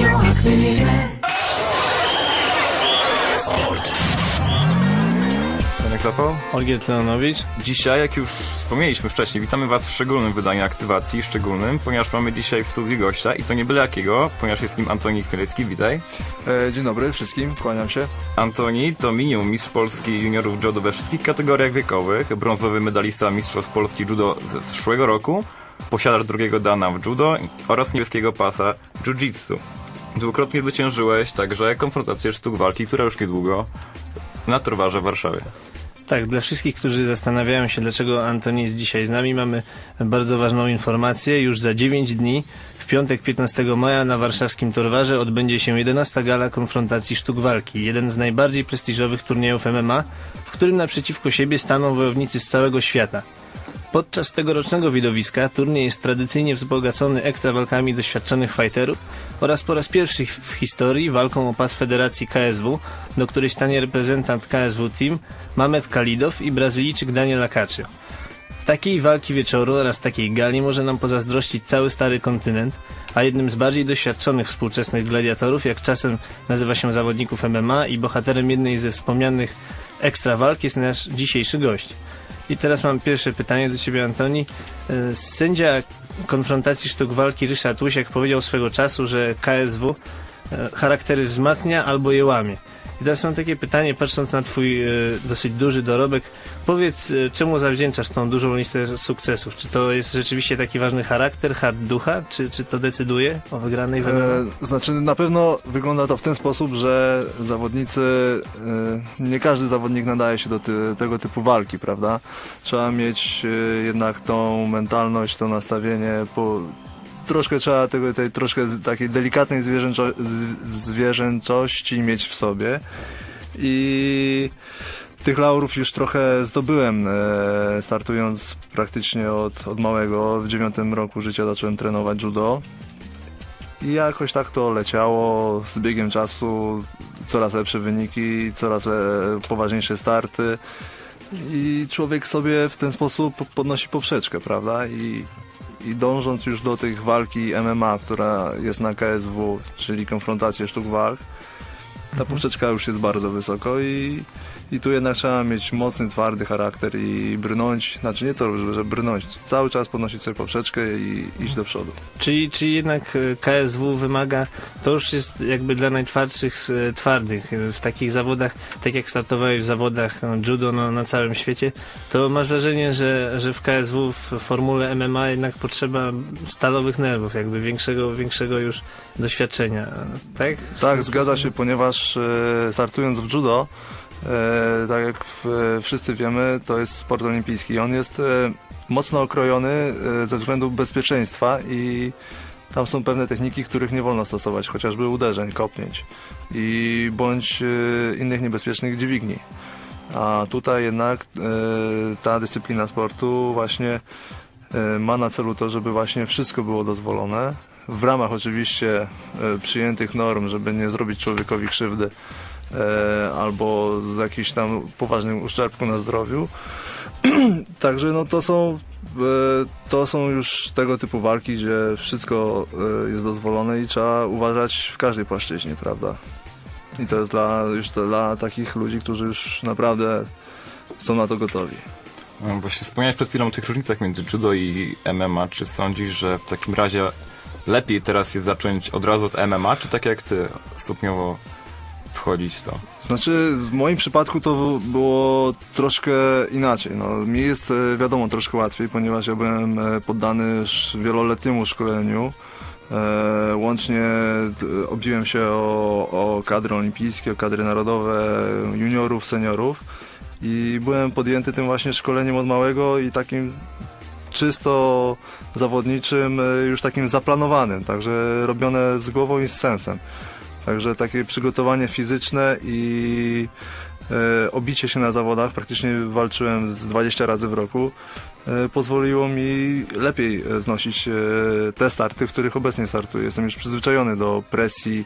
Radioaktywne. Janek Zapał? Olgierd Leonowicz. Dzisiaj, jak już wspomnieliśmy wcześniej, witamy Was w szczególnym wydaniu aktywacji, szczególnym, ponieważ mamy dzisiaj w studiu gościa i to nie byle jakiego, ponieważ jest nim Antoni Chmielewski, witaj. E, Dzień dobry wszystkim, kłaniam się. Antoni to minimum mistrz Polski juniorów judo we wszystkich kategoriach wiekowych, brązowy medalista mistrzostw Polski judo ze zeszłego roku, posiadacz drugiego dana w judo oraz niebieskiego pasa jiu-jitsu. Dwukrotnie zwyciężyłeś także konfrontację sztuk walki, która już niedługo na Torwarze w Warszawie. Tak, dla wszystkich, którzy zastanawiają się, dlaczego Antoni jest dzisiaj z nami, mamy bardzo ważną informację. Już za 9 dni, w piątek 15 maja na warszawskim Torwarze odbędzie się 11 gala konfrontacji sztuk walki. Jeden z najbardziej prestiżowych turniejów MMA, w którym naprzeciwko siebie staną wojownicy z całego świata. Podczas tegorocznego widowiska turniej jest tradycyjnie wzbogacony ekstra walkami doświadczonych fighterów oraz po raz pierwszy w historii walką o pas Federacji KSW, do której stanie reprezentant KSW Team Mamet Kalidow i Brazylijczyk Daniel Acacio. Takiej walki wieczoru oraz takiej gali może nam pozazdrościć cały stary kontynent, a jednym z bardziej doświadczonych współczesnych gladiatorów, jak czasem nazywa się zawodników MMA i bohaterem jednej ze wspomnianych ekstra walk jest nasz dzisiejszy gość. I teraz mam pierwsze pytanie do Ciebie, Antoni. E, Sędzia konfrontacji sztuk walki Ryszard Łysiak powiedział swego czasu, że KSW e, charaktery wzmacnia albo je łamie. I teraz mam takie pytanie, patrząc na Twój e, dosyć duży dorobek. Powiedz, e, czemu zawdzięczasz tą dużą listę sukcesów? Czy to jest rzeczywiście taki ważny charakter, hard ducha? Czy, czy to decyduje o wygranej w MMA? E, Znaczy na pewno wygląda to w ten sposób, że zawodnicy, e, nie każdy zawodnik nadaje się do ty, tego typu walki, prawda? Trzeba mieć e, jednak tą mentalność, to nastawienie, po, troszkę trzeba tego, tej troszkę takiej delikatnej zwierzęco, zwierzęcości mieć w sobie i tych laurów już trochę zdobyłem, e, startując praktycznie od, od małego. W dziewiątym roku życia zacząłem trenować judo. I jakoś tak to leciało z biegiem czasu, coraz lepsze wyniki, coraz le, poważniejsze starty. I człowiek sobie w ten sposób podnosi poprzeczkę, prawda? I, I dążąc już do tych walki MMA, która jest na KSW, czyli konfrontację sztuk walk, ta poprzeczka już jest bardzo wysoko i, i tu jednak trzeba mieć mocny, twardy charakter i brnąć, znaczy nie to, że, brnąć, cały czas podnosić sobie poprzeczkę i iść do przodu. Czyli, czyli jednak e, KSW wymaga, to już jest jakby dla najtwardszych z e, twardych. E, W takich zawodach, tak jak startowałeś w zawodach no, judo no, na całym świecie, to masz wrażenie, że, że w KSW w formule MMA jednak potrzeba stalowych nerwów, jakby większego, większego już doświadczenia. Tak? Tak, zgadza się, ponieważ startując w judo, tak jak wszyscy wiemy, to jest sport olimpijski. On jest e, mocno okrojony e, ze względu bezpieczeństwa i tam są pewne techniki, których nie wolno stosować, chociażby uderzeń, kopnięć i bądź e, innych niebezpiecznych dźwigni. A tutaj jednak e, ta dyscyplina sportu właśnie e, ma na celu to, żeby właśnie wszystko było dozwolone. W ramach oczywiście e, przyjętych norm, żeby nie zrobić człowiekowi krzywdy e, albo z jakimś tam poważnym uszczerbku na zdrowiu. Także no to są e, to są już tego typu walki, gdzie wszystko e, jest dozwolone i trzeba uważać w każdej płaszczyźnie, prawda? I to jest dla, już dla takich ludzi, którzy już naprawdę są na to gotowi. No, Właśnie wspomniałeś przed chwilą o tych różnicach między judo i MMA. Czy sądzisz, że w takim razie lepiej teraz jest zacząć od razu od MMA, czy tak jak ty stopniowo wchodzić w to? Znaczy, w moim przypadku to było troszkę inaczej. No, mi jest e, wiadomo troszkę łatwiej, ponieważ ja byłem e, poddany wieloletniemu szkoleniu. E, łącznie obiłem się o, o kadry olimpijskie, o kadry narodowe, juniorów, seniorów i byłem podjęty tym właśnie szkoleniem od małego i takim czysto zawodniczym, e, już takim zaplanowanym, także robione z głową i z sensem. Także takie przygotowanie fizyczne i e, obicie się na zawodach, praktycznie walczyłem z 20 razy w roku, e, pozwoliło mi lepiej e, znosić te starty, w których obecnie startuję. Jestem już przyzwyczajony do presji,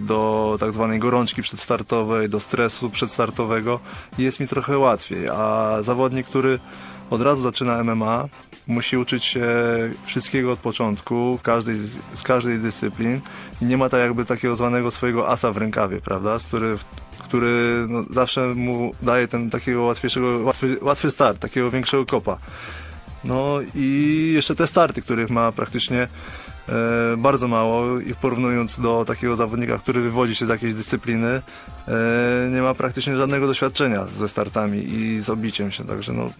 do tak zwanej gorączki przedstartowej, do stresu przedstartowego i jest mi trochę łatwiej. A zawodnik, który od razu zaczyna MMA, musi uczyć się wszystkiego od początku, każdej, z każdej dyscyplin. I nie ma tak jakby takiego zwanego swojego asa w rękawie, prawda, z który, który no, zawsze mu daje ten takiego łatwiejszego, łatwy, łatwy start, takiego większego kopa. No i jeszcze te starty, których ma praktycznie bardzo mało i porównując do takiego zawodnika, który wywodzi się z jakiejś dyscypliny, e, nie ma praktycznie żadnego doświadczenia ze startami i z obiciem się, także no,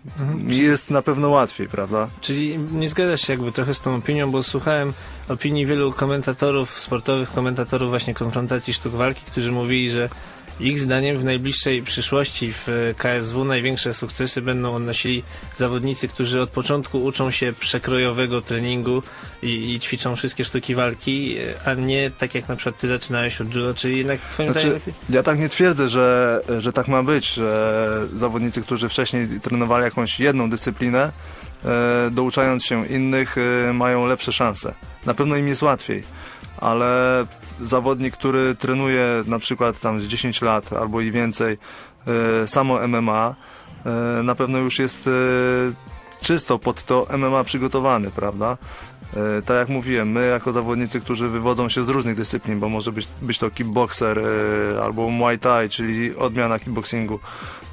mi jest na pewno łatwiej, prawda? Czyli nie zgadzasz się jakby trochę z tą opinią, bo słuchałem opinii wielu komentatorów, sportowych komentatorów właśnie konfrontacji sztuk walki, którzy mówili, że ich zdaniem w najbliższej przyszłości w KSW największe sukcesy będą odnosili zawodnicy, którzy od początku uczą się przekrojowego treningu i, i ćwiczą wszystkie sztuki walki, a nie tak jak na przykład ty zaczynałeś od judo, czyli jednak twoim Znaczy, zdaniem ja tak nie twierdzę, że, że tak ma być, że zawodnicy, którzy wcześniej trenowali jakąś jedną dyscyplinę, e, douczając się innych, e, mają lepsze szanse. Na pewno im jest łatwiej, ale zawodnik, który trenuje na przykład tam z 10 lat albo i więcej e, samo MMA, e, na pewno już jest e, czysto pod to MMA przygotowany, prawda? E, Tak jak mówiłem, my jako zawodnicy, którzy wywodzą się z różnych dyscyplin, bo może być, być to kickboxer e, albo muay thai, czyli odmiana kickboxingu,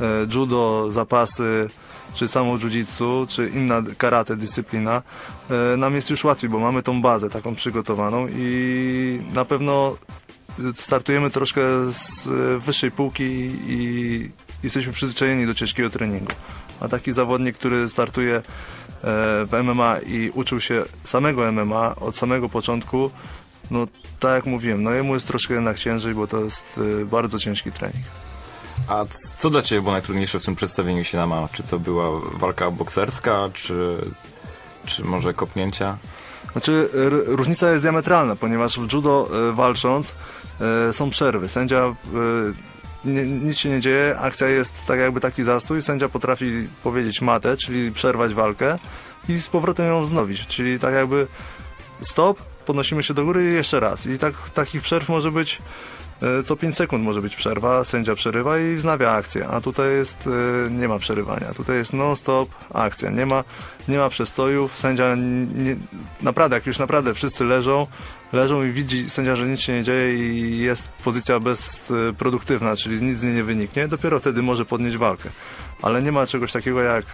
e, judo, zapasy, czy samo jiu-jitsu, czy inna karate dyscyplina, nam jest już łatwiej, bo mamy tą bazę taką przygotowaną i na pewno startujemy troszkę z wyższej półki i jesteśmy przyzwyczajeni do ciężkiego treningu. A taki zawodnik, który startuje e, w MMA i uczył się samego MMA od samego początku, no tak jak mówiłem, no jemu jest troszkę jednak ciężej, bo to jest e, bardzo ciężki trening. A co dla Ciebie było najtrudniejsze w tym przedstawieniu się na ma? Czy to była walka bokserska, czy, czy może kopnięcia? Znaczy, różnica jest diametralna, ponieważ w judo e, walcząc są przerwy. Sędzia, nic się nie dzieje, akcja jest tak jakby taki zastój, sędzia potrafi powiedzieć matę, czyli przerwać walkę i z powrotem ją wznowić, czyli tak jakby stop, podnosimy się do góry i jeszcze raz. I tak, takich przerw może być e, co 5 sekund może być przerwa, sędzia przerywa i wznawia akcję, a tutaj jest, e, nie ma przerywania, tutaj jest non-stop akcja, nie ma, nie ma przestojów, sędzia nie, naprawdę, jak już naprawdę wszyscy leżą, leżą i widzi sędzia, że nic się nie dzieje i jest pozycja bezproduktywna, czyli nic z niej nie wyniknie, dopiero wtedy może podnieść walkę. Ale nie ma czegoś takiego jak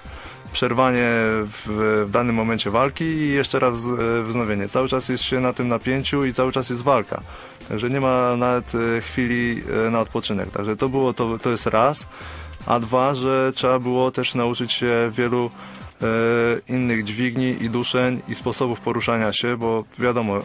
przerwanie w, w danym momencie walki i jeszcze raz e, wznowienie. Cały czas jest się na tym napięciu i cały czas jest walka. Także nie ma nawet e, chwili e, na odpoczynek. Także to było, to, to jest raz. A dwa, że trzeba było też nauczyć się wielu innych dźwigni i duszeń i sposobów poruszania się, bo wiadomo,